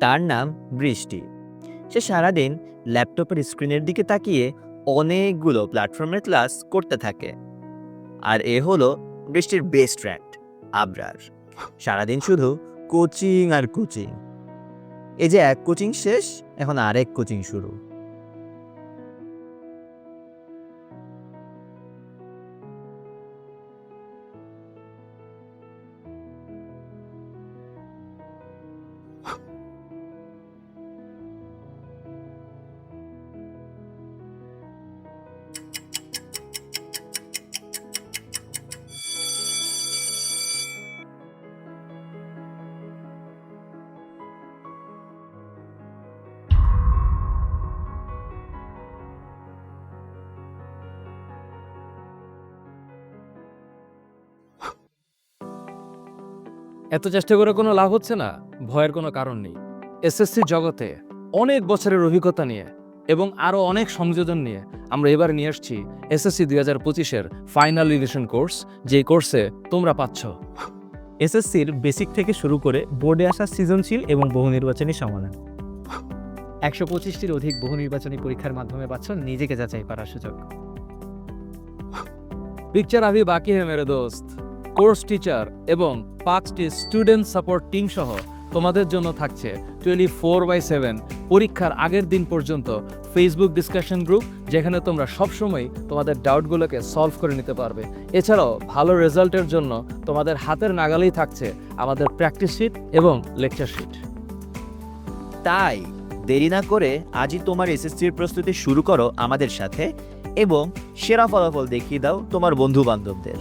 তার নাম বৃষ্টি। সে সারাদিন ল্যাপটপের স্ক্রিনের দিকে তাকিয়ে অনেকগুলো প্ল্যাটফর্মের ক্লাস করতে থাকে। আর এ হলো বৃষ্টির বেস্ট ফ্রেন্ড আবরার। সারাদিন শুধু কোচিং আর কোচিং এই যে এক কোচিং শেষ, এখন আরেক কোচিং শুরু। এত চেষ্টা করে কোনো লাভ হচ্ছে না ভয়ের কোনো কারণ নেই। এসএসসি জগতে অনেক বছরের অভিজ্ঞতা নিয়ে এবং আরও অনেক সংযোজন নিয়ে আমরা এবার নিয়ে আসছি এসএসসি দুই হাজার পঁচিশের ফাইনাল রিভিশন কোর্স যে কোর্সে তোমরা পাচ্ছ। এসএসসির বেসিক থেকে শুরু করে বোর্ডে আসা সৃজনশীল এবং বহু নির্বাচনী সমাধান। একশো পঁচিশটির অধিক বহু নির্বাচনী পরীক্ষার মাধ্যমে পাচ্ছ নিজেকে যাচাই করার সুযোগ। পিকচার আভি বাকি হে মেরে দোস্ত। কোর্স টিচার এবং পাঁচটি স্টুডেন্ট সাপোর্ট টিম সহ তোমাদের জন্য থাকছে টোয়েন্টি ফোর বাই সেভেন পরীক্ষার আগের দিন পর্যন্ত ফেসবুক ডিসকাশন গ্রুপ, যেখানে তোমরা সবসময় তোমাদের ডাউটগুলোকে সলভ করে নিতে পারবে। এছাড়াও ভালো রেজাল্টের জন্য তোমাদের হাতের নাগালেই থাকছে আমাদের প্র্যাকটিস শিট এবং লেকচার শিট। তাই দেরি না করে আজই তোমার এসএসসির প্রস্তুতি শুরু করো আমাদের সাথে এবং সেরা ফলাফল দেখিয়ে দাও তোমার বন্ধু বান্ধবদের